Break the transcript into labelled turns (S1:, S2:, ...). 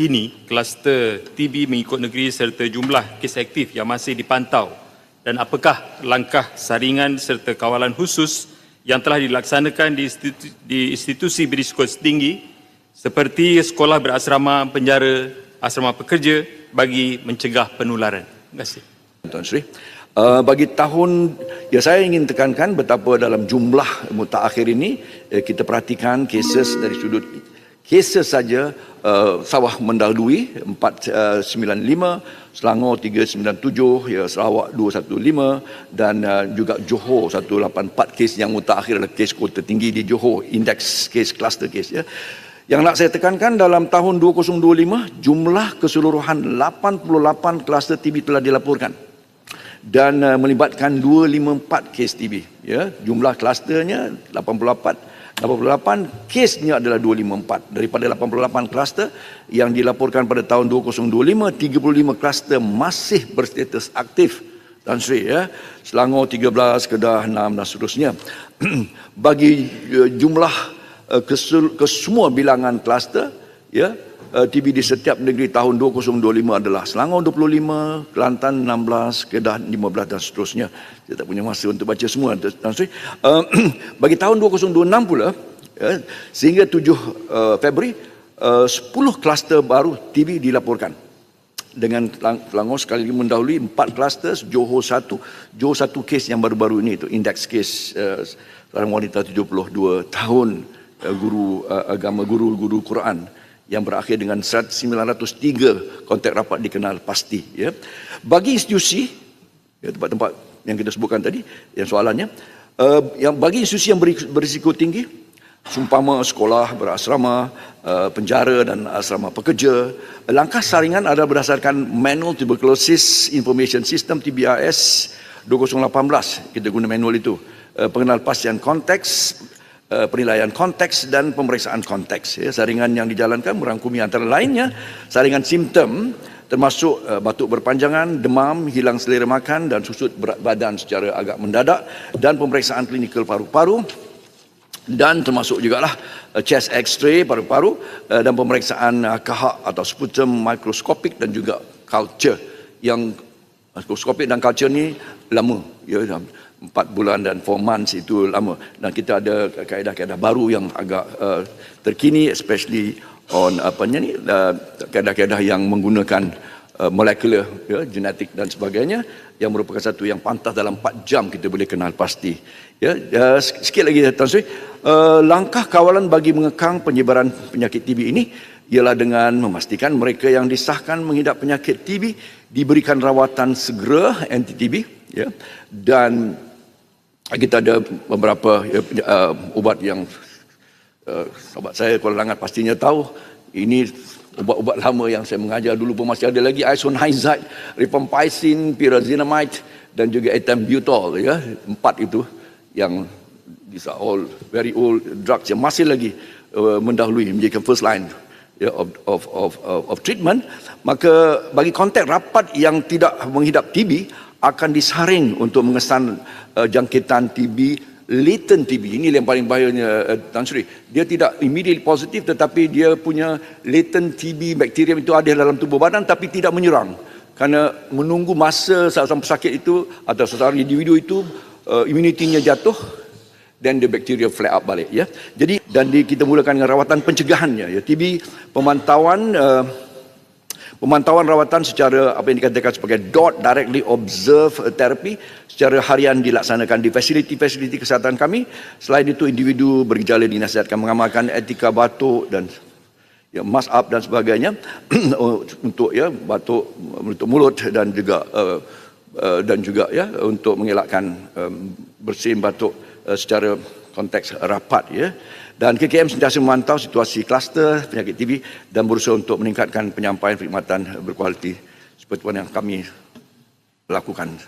S1: terkini kluster TB mengikut negeri serta jumlah kes aktif yang masih dipantau dan apakah langkah saringan serta kawalan khusus yang telah dilaksanakan di institusi, di institusi berisiko tinggi seperti sekolah berasrama, penjara, asrama pekerja bagi mencegah penularan. Terima kasih.
S2: Tuan Sri. Uh, bagi tahun, ya saya ingin tekankan betapa dalam jumlah mutakhir ini eh, kita perhatikan keses dari sudut keses saja uh, Sawah mendahului 495, Selangor 397, ya Sarawak 215 dan uh, juga Johor 184 kes yang mutakhir adalah kes kota tinggi di Johor, indeks kes cluster kes ya. Yang nak saya tekankan dalam tahun 2025 jumlah keseluruhan 88 kluster TB telah dilaporkan dan uh, melibatkan 254 kes TB ya. Jumlah klusternya 88 88 kesnya adalah 254 daripada 88 kluster yang dilaporkan pada tahun 2025 35 kluster masih berstatus aktif. Dan Sri ya. Selangor 13 Kedah 6 dan seterusnya. Bagi uh, jumlah uh, ke semua bilangan kluster ya uh, TB di setiap negeri tahun 2025 adalah Selangor 25 Kelantan 16 Kedah 15 dan seterusnya saya tak punya masa untuk baca semua. Uh, bagi tahun 2026 pula, ya, sehingga 7 uh, Februari, uh, 10 kluster baru TB dilaporkan. Dengan Selangor sekali lagi mendahului 4 kluster, Johor 1, Johor 1 kes yang baru-baru ini, itu indeks kes seorang wanita 72 tahun, guru agama, guru-guru Quran yang berakhir dengan 903 kontak rapat dikenal pasti. Ya. Bagi institusi, ya, tempat-tempat yang kita sebutkan tadi yang soalannya uh, yang bagi institusi yang berisiko tinggi sumpama sekolah berasrama uh, penjara dan asrama pekerja langkah saringan adalah berdasarkan manual tuberculosis information system TBRS 2018 kita guna manual itu uh, pengenalpastian konteks uh, penilaian konteks dan pemeriksaan konteks ya. Saringan yang dijalankan merangkumi antara lainnya saringan simptom termasuk uh, batuk berpanjangan, demam, hilang selera makan dan susut berat badan secara agak mendadak dan pemeriksaan klinikal paru-paru dan termasuk jugalah uh, chest x-ray paru-paru uh, dan pemeriksaan uh, kahak atau sputum mikroskopik dan juga culture yang mikroskopik dan culture ni lama ya empat bulan dan four months itu lama. Dan kita ada kaedah-kaedah baru yang agak uh, terkini especially on apa ni uh, kaedah-kaedah yang menggunakan uh, molekular ya genetik dan sebagainya yang merupakan satu yang pantas dalam 4 jam kita boleh kenal pasti. Ya uh, sikit lagi Tan Sri. Uh, langkah kawalan bagi mengekang penyebaran penyakit TB ini ialah dengan memastikan mereka yang disahkan mengidap penyakit TB diberikan rawatan segera anti TB ya dan kita ada beberapa uh, ubat yang uh, sahabat saya kalau langat pastinya tahu ini ubat-ubat lama yang saya mengajar. Dulu pun masih ada lagi isoniazid, rifampicin, pyrazinamide dan juga ethambutol ya empat itu yang these are all very old drugs yang masih lagi uh, mendahului menjadi first line ya, of, of, of, of, of treatment. Maka bagi konteks rapat yang tidak menghidap TB akan disaring untuk mengesan uh, jangkitan TB latent TB ini yang paling bahayanya uh, Tan Sri. Dia tidak immediately positif tetapi dia punya latent TB bakterium itu ada dalam tubuh badan tapi tidak menyerang. Kerana menunggu masa seorang pesakit itu atau seorang individu itu uh, imunitinya jatuh dan the bacteria flare up balik ya. Jadi dan di, kita mulakan dengan rawatan pencegahannya ya. TB pemantauan uh, Pemantauan rawatan secara apa yang dikatakan sebagai dot directly observe therapy secara harian dilaksanakan di fasiliti-fasiliti kesihatan kami. Selain itu individu bergejala dinasihatkan mengamalkan etika batuk dan ya mask up dan sebagainya untuk ya batuk menutup mulut dan juga uh, uh, dan juga ya untuk mengelakkan um, bersin batuk uh, secara konteks rapat ya dan KKM sentiasa memantau situasi kluster penyakit TB dan berusaha untuk meningkatkan penyampaian perkhidmatan berkualiti. Seperti yang kami lakukan